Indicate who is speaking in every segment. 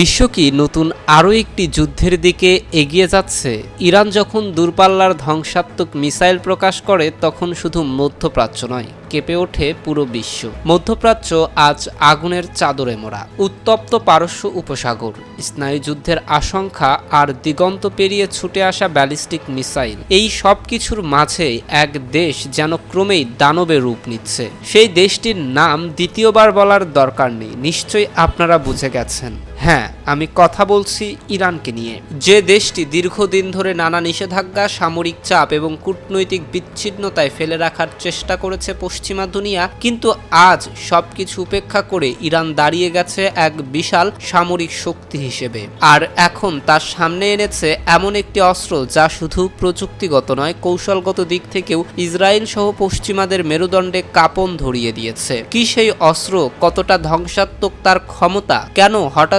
Speaker 1: বিশ্ব কি নতুন আরও একটি যুদ্ধের দিকে এগিয়ে যাচ্ছে? ইরান যখন দূরপাল্লার ধ্বংসাত্মক মিসাইল প্রকাশ করে, তখন শুধু মধ্যপ্রাচ্য নয়, কেঁপে ওঠে পুরো বিশ্ব। মধ্যপ্রাচ্য আজ আগুনের চাদরে মোড়া, উত্তপ্ত পারস্য উপসাগর। স্নায়ুযুদ্ধের আশঙ্কা আর দিগন্ত পেরিয়ে ছুটে আসা ব্যালিস্টিক মিসাইল। এই সব কিছুর মাঝে এক দেশ যেন ক্রমেই দানবে রূপ নিচ্ছে। সেই দেশটির নাম দ্বিতীয়বার বলার দরকার নেই, নিশ্চয়ই আপনারা বুঝে গেছেন। হ্যাঁ আমি কথা বলছি ইরানকে নিয়ে। যে দেশটি দীর্ঘদিন ধরে নানা নিষেধাজ্ঞা, সামরিক চাপ এবং কূটনৈতিক বিচ্ছিন্নতায় ফেলে রাখার চেষ্টা করেছে পশ্চিমা দুনিয়া, কিন্তু আজ সবকিছু উপেক্ষা করে ইরান দাঁড়িয়ে গেছে এক বিশাল সামরিক শক্তি হিসেবে। আর এখন তার সামনে এনেছে এমন একটি অস্ত্র যা শুধু প্রযুক্তিগত নয়, কৌশলগত দিক থেকেও ইসরায়েল সহ পশ্চিমাদের মেরুদণ্ডে কাপন ধরিয়ে দিয়েছে। কি সেই অস্ত্র কতটা ধ্বংসাত্মক তার ক্ষমতা, কেন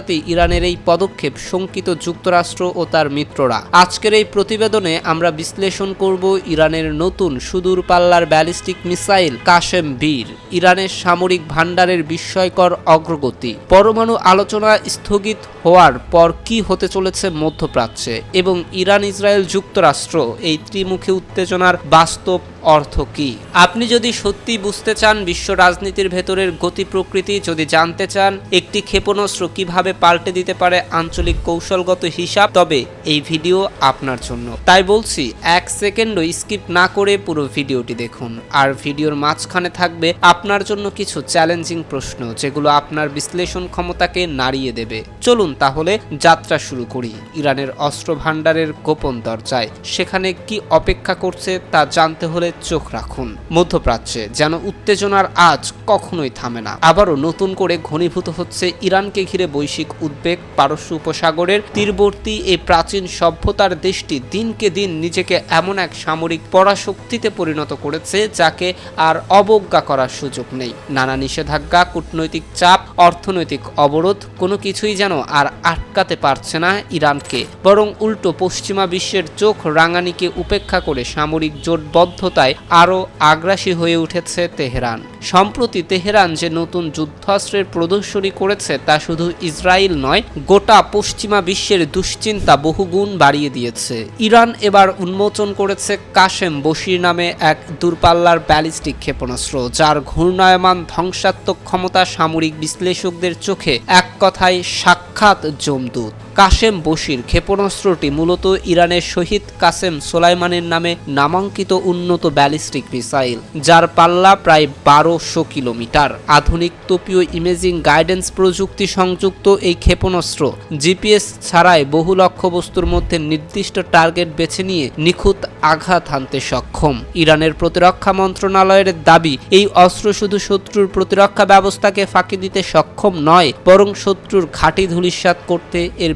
Speaker 1: হঠাৎই ইরানের এই পদক্ষেপ শঙ্কিত যুক্তরাষ্ট্র ও তার মিত্ররা। আজকের এই প্রতিবেদনে আমরা বিশ্লেষণ করব ইরানের নতুন সুদূর পাল্লার ব্যালিস্টিক মিসাইল কাশেম বীর। ইরানের সামরিক ভাণ্ডারের বিস্ময়কর অগ্রগতি। পরমাণু আলোচনা স্থগিত হওয়ার পর কি হতে চলেছে মধ্যপ্রাচ্যে? এবং ইরান ইসরায়েল যুক্তরাষ্ট্র এই ত্রিমুখী উত্তেজনার বাস্তব অর্থ কি? আপনি যদি সত্যি বুঝতে চান বিশ্ব রাজনীতির ভেতরের গতি প্রকৃতি, যদি জানতে চান একটি ক্ষেপণাস্ত্র কীভাবে পাল্টে দিতে পারে আঞ্চলিক কৌশলগত হিসাব, তবে এই ভিডিও আপনার জন্য। তাই বলছি, এক সেকেন্ডও স্কিপ না করে পুরো ভিডিওটি দেখুন। আর ভিডিওর মাঝখানে থাকবে আপনার জন্য কিছু চ্যালেঞ্জিং প্রশ্ন, যেগুলো আপনার বিশ্লেষণ ক্ষমতাকে নাড়িয়ে দেবে। চলুন তাহলে যাত্রা শুরু করি। ইরানের অস্ত্র ভাণ্ডারের গোপন দরজায়। সেখানে কি অপেক্ষা করছে তা জানতে হলে চোখ রাখুন। মধ্যপ্রাচ্যে যেন উত্তেজনার আজ কখনোই থামে না। আবারও নতুন করে ঘনীভূত হচ্ছে ইরানকে ঘিরে বৈশ্বিক উদ্বেগ, পারস্য উপসাগরের তীরবর্তী এই প্রাচীন সভ্যতার দেশটি দিনকে দিন নিজেকে এমন এক সামরিক পরাশক্তিতে পরিণত করেছে যাকে আর অবজ্ঞা করার সুযোগ নেই। নানা নিষেধাজ্ঞা, কূটনৈতিক চাপ, অর্থনৈতিক অবরোধ, কোনো কিছুই যেন আর আটকাতে পারছে না ইরানকে। বরং উল্টো পশ্চিমা বিশ্বের চোখ রাঙানিকে উপেক্ষা করে সামরিক জোটবদ্ধতায় আরও আগ্রাসী হয়ে উঠেছে তেহরান। সম্প্রতি তেহরান যে নতুন যুদ্ধাস্ত্রের প্রদর্শনী করেছে তা শুধু ইসরায়েল নয়, গোটা পশ্চিমা বিশ্বের দুশ্চিন্তা বহুগুণ বাড়িয়ে দিয়েছে। ইরান এবার উন্মোচন করেছে কাশেম বশির নামে এক দূরপাল্লার ব্যালিস্টিক ক্ষেপণাস্ত্র, যার ঘূর্ণায়মান ধ্বংসাত্মক ক্ষমতা সামরিক বিশ্লেষকদের চোখে এক কথায় সাক্ষাৎ জমদূত। কাশেম বশির ক্ষেপণাস্ত্রটি মূলত ইরানের শহীদ কাসেম সোলাইমানের নামে নামাঙ্কিত উন্নত ব্যালিস্টিক মিসাইল, যার পাল্লা প্রায় বারোশো কিলোমিটার। আধুনিক তোপীয় ইমেজিং গাইডেন্স প্রযুক্তি সংযুক্ত এই ক্ষেপণাস্ত্র, জিপিএস ছাড়াই বহু লক্ষ্যবস্তুর মধ্যে নির্দিষ্ট টার্গেট বেছে নিয়ে নিখুঁত আঘাত হানতে সক্ষম। ইরানের প্রতিরক্ষা মন্ত্রণালয়ের দাবি, এই অস্ত্র শুধু শত্রুর প্রতিরক্ষা ব্যবস্থাকে ফাঁকি দিতে সক্ষম নয়, বরং শত্রুর ঘাঁটি ধূলিসাৎ করতে এর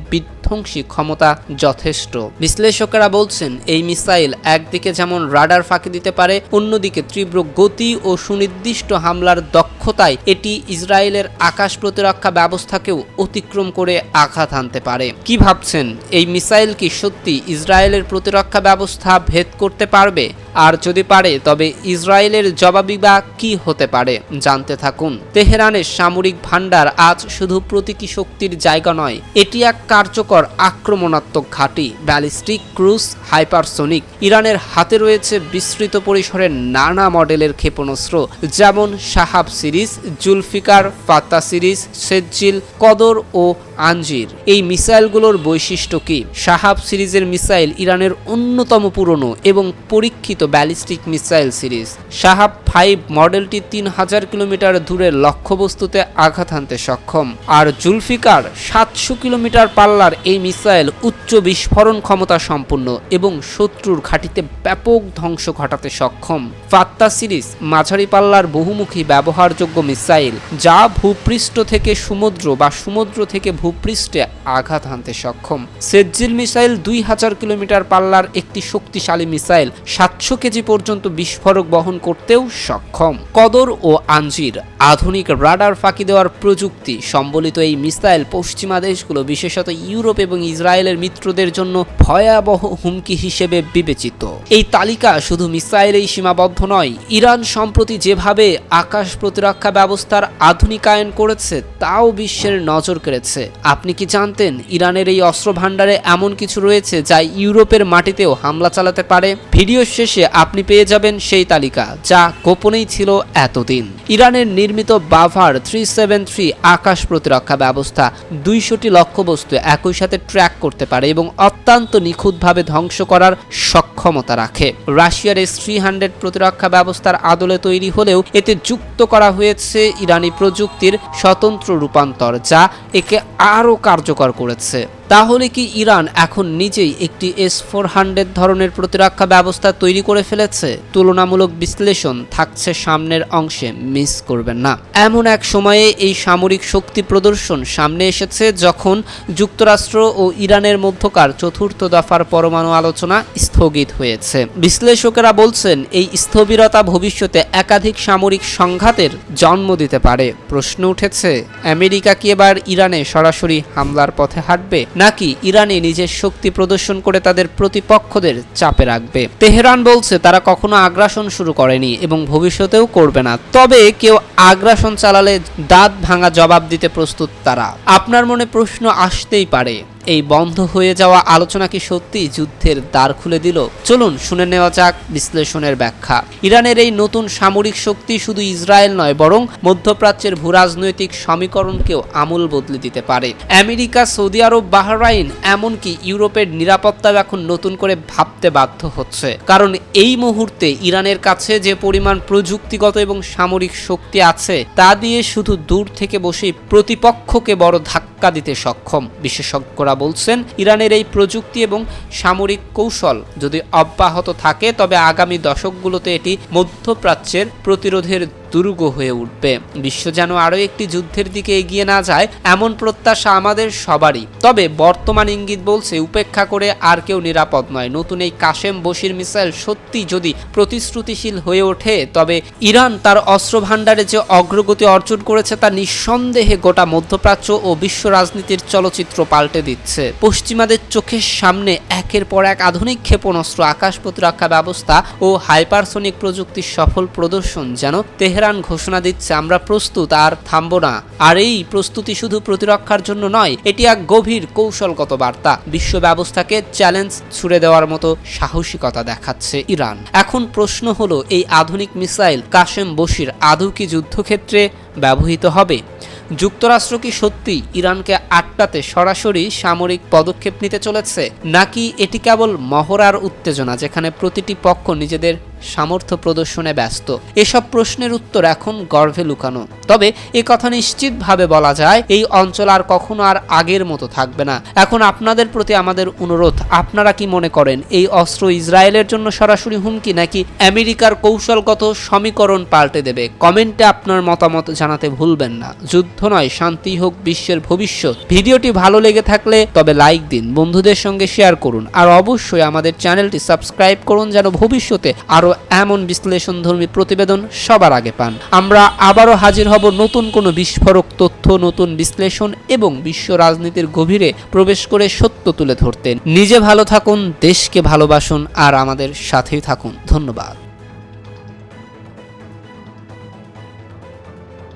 Speaker 1: বিধ্বংসী ক্ষমতা যথেষ্ট। বিশ্লেষকেরা বলছেন, এই মিসাইল একদিকে যেমন রাডার ফাঁকি দিতে পারে, অন্যদিকে তীব্র গতি ও সুনির্দিষ্ট হামলার দক্ষতায় এটি ইসরায়েলের আকাশ প্রতিরক্ষা ব্যবস্থাকেও অতিক্রম করে আঘাত আনতে পারে। কি ভাবছেন? এই মিসাইল কি সত্যি ইসরায়েলের প্রতিরক্ষা ব্যবস্থা ভেদ করতে পারবে? আর যদি পারে, তবে ইসরায়েলের জবাবি বা কি হতে পারে, জানতে থাকুন। তেহরানের সামরিক ভাণ্ডার আজ শুধু প্রতীকী শক্তির জায়গা নয়, এটি এক কার্যকর আক্রমণাত্মক ঘাঁটি। ব্যালিস্টিক, ক্রুজ, হাইপারসোনিক ইরানের হাতে রয়েছে বিস্তৃত পরিসরের নানা মডেলের ক্ষেপণাস্ত্র, যেমন সাহাব সিরিজ, জুলফিকার, ফাতা সিরিজ, সেজ্জিল, কদর ও আঞ্জির। এই মিসাইলগুলোর বৈশিষ্ট্য কি? সাহাব সিরিজের মিসাইল ইরানের অন্যতম পুরনো এবং পরীক্ষিত ballistic missile series. Shahab five মডেলটি তিন হাজার কিলোমিটার দূরে লক্ষ্যবস্তুতে আঘাত হানতে সক্ষম। আর জুলফিকার সাতশো কিলোমিটার পাল্লার এই মিসাইল উচ্চ বিস্ফোরণ ক্ষমতা সম্পন্ন এবং শত্রুর ঘাঁটিতে ব্যাপক ধ্বংস ঘটাতে সক্ষম। ফাত্তা সিরিজ মাঝারি পাল্লার বহুমুখী ব্যবহারযোগ্য মিসাইল, যা ভূপৃষ্ঠ থেকে সমুদ্র বা সমুদ্র থেকে ভূপৃষ্ঠে আঘাত হানতে সক্ষম। সেজ্জিল মিসাইল দুই হাজার কিলোমিটার পাল্লার একটি শক্তিশালী মিসাইল সাতশো কেজি পর্যন্ত বিস্ফোরক বহন করতেও সক্ষম। কদর ও আঞ্জির আধুনিক রাডার ফাঁকি দেওয়ার প্রযুক্তি সম্বলিত এই মিসাইল পশ্চিমা দেশগুলো, বিশেষত ইউরোপ এবং ইসরায়েলের মিত্রদের জন্য ভয়াবহ হুমকি হিসেবে বিবেচিত। এই তালিকা শুধু মিসাইলেই সীমাবদ্ধ নয়, ইরান সম্প্রতি যেভাবে আকাশ প্রতিরক্ষা ব্যবস্থার আধুনিকায়ন করেছে, তাও বিশ্বের নজর কেড়েছে। আপনি কি জানতেন ইরানের এই অস্ত্র ভাণ্ডারে এমন কিছু রয়েছে যা ইউরোপের মাটিতেও হামলা চালাতে পারে? ভিডিও শেষে আপনি পেয়ে যাবেন সেই তালিকা, যা গোপনেই ছিল এতদিন। ইরানের নির্মিত বাভার থ্রি সেভেন থ্রি আকাশ প্রতিরক্ষা ব্যবস্থা দুইশোটি লক্ষ্যবস্তু একই সাথে ট্র্যাক করতে পারে এবং অত্যন্ত নিখুঁতভাবে ধ্বংস করার সক্ষমতা রাখে। রাশিয়ার এস থ্রি হান্ড্রেড প্রতিরক্ষা ব্যবস্থার আদলে তৈরি হলেও এতে যুক্ত করা হয়েছে ইরানি প্রযুক্তির স্বতন্ত্র রূপান্তর, যা একে আরও কার্যকর করেছে। তাহলে কি ইরান এখন নিজেই একটি এস ফোর হান্ড্রেড ধরনের প্রতিরক্ষা ব্যবস্থা তৈরি করে ফেলেছে? তুলনামূলক বিশ্লেষণ থাকছে সামনের অংশে, মিস করবেন না। এমন এক সময়ে এই সামরিক শক্তি প্রদর্শন সামনে এসেছে যখন যুক্তরাষ্ট্র ও ইরানের মধ্যকার চতুর্থ দফার পরমাণু আলোচনা স্থগিত হয়েছে। বিশ্লেষকেরা বলছেন, এই স্থবিরতা ভবিষ্যতে একাধিক সামরিক সংঘাতের জন্ম দিতে পারে। প্রশ্ন উঠেছে, আমেরিকা কি এবার ইরানে সরাসরি হামলার পথে হাঁটবে নাকি ইরানই নিজের শক্তি প্রদর্শন করে তাদের প্রতিপক্ষদের চাপে রাখবে? তেহরান বলছে তারা কখনো আগ্রাসন শুরু করেনি এবং ভবিষ্যতেও করবে না। তবে কেউ আগ্রাসন চালালে দাঁত ভাঙা জবাব দিতে প্রস্তুত তারা। আপনার মনে প্রশ্ন আসতেই পারে এই বন্ধ হয়ে যাওয়া আলোচনা কি সত্যি? যুদ্ধের দ্বার খুলে দিল। চলুন শুনে নেওয়া যাক বিশ্লেষণের ব্যাখ্যা। ইরানের এই নতুন সামরিক শক্তি শুধু ইসরায়েল নয়, বরং মধ্যপ্রাচ্যের ভূরাজনৈতিক সমীকরণকেও আমূল বদলে দিতে পারে। আমেরিকা, সৌদি আরব, বাহরাইন, এমনকি ইউরোপের নিরাপত্তা এখন নতুন করে ভাবতে বাধ্য হচ্ছে। কারণ এই মুহূর্তে ইরানের কাছে যে পরিমাণ প্রযুক্তিগত এবং সামরিক শক্তি আছে, তা দিয়ে শুধু দূর থেকে বসেই প্রতিপক্ষকে বড় ধাক্কা দিতে সক্ষম। বিশেষজ্ঞরা বলছেন, ইরানের এই প্রযুক্তি এবং সামরিক কৌশল যদি অব্যাহত থাকে, তবে আগামী দশকগুলোতে এটি মধ্যপ্রাচ্যের প্রতিরোধের দুর্গ হয়ে উঠবে। বিশ্ব যেন আরও একটি যুদ্ধের দিকে এগিয়ে না যায়, এমন প্রত্যাশা আমাদের সবারই। তবে বর্তমান ইঙ্গিত বলছে, উপেক্ষা করে আর কেউ নিরাপদ নয়। নতুন এই কাশেম বশির মিসাইল সত্যি যদি প্রতিশ্রুতিশীল হয়ে ওঠে, তবে ইরান তার অস্ত্র ভাণ্ডারে যে অগ্রগতি অর্জন করেছে তা নিঃসন্দেহে গোটা মধ্যপ্রাচ্য ও বিশ্ব রাজনীতির চলচ্চিত্র পাল্টে দিচ্ছে। পশ্চিমাদের চোখের সামনে একের পর এক আধুনিক ক্ষেপণাস্ত্র আকাশ প্রতিরক্ষা ব্যবস্থা ও হাইপারসোনিক প্রযুক্তির সফল প্রদর্শন যেন তেহরান ঘোষণা দিচ্ছে, আমরা প্রস্তুত, আর থামবো না। আর এই প্রস্তুতি শুধু প্রতিরক্ষার জন্য নয়, এটি এক গভীর কৌশলগত বার্তা। বিশ্ব ব্যবস্থাকে চ্যালেঞ্জ ছুড়ে দেওয়ার মতো সাহসিকতা দেখাচ্ছে ইরান। এখন প্রশ্ন হলো, এই আধুনিক মিসাইল কাশেম বশির আদৌ কি যুদ্ধক্ষেত্রে ব্যবহৃত হবে? যুক্তরাষ্ট্র কি সত্যি ইরানকে আটকাতে সরাসরি সামরিক পদক্ষেপ নিতে চলেছে? নাকি এটি কেবল মহড়ার উত্তেজনা, যেখানে প্রতিটি পক্ষ নিজেদের সামর্থ্য প্রদর্শনে ব্যস্ত। এসব প্রশ্নের উত্তর এখন গর্ভে লুকানো। তবে এ কথা নিশ্চিতভাবে বলা যায়, এই অঞ্চল আর কখনো আর আগের মতো থাকবে না। এখন আপনাদের প্রতি আমাদের অনুরোধ, আপনারা কি মনে করেন, এই অস্ত্র ইসরায়েলের জন্য সরাসরি হুমকি নাকি আমেরিকার কৌশলগত সমীকরণ পাল্টে দেবে? কমেন্টে আপনার মতামত জানাতে ভুলবেন না। যুদ্ধ নয়, শান্তি হোক বিশ্বের ভবিষ্যৎ। ভিডিওটি ভালো লেগে থাকলে তবে লাইক দিন, বন্ধুদের সঙ্গে শেয়ার করুন। আর অবশ্যই আমাদের চ্যানেলটি সাবস্ক্রাইব করুন যেন ভবিষ্যতে আরও এমন বিশ্লেষণধর্মী প্রতিবেদন সবার আগে পান। আমরা আবারও হাজির হব নতুন কোনো বিস্ফোরক তথ্য, নতুন বিশ্লেষণ এবং বিশ্ব রাজনীতির গভীরে প্রবেশ করে সত্য তুলে ধরতেন নিজে ভালো থাকুন, দেশকে ভালোবাসুন আর আমাদের সাথেই থাকুন। ধন্যবাদ।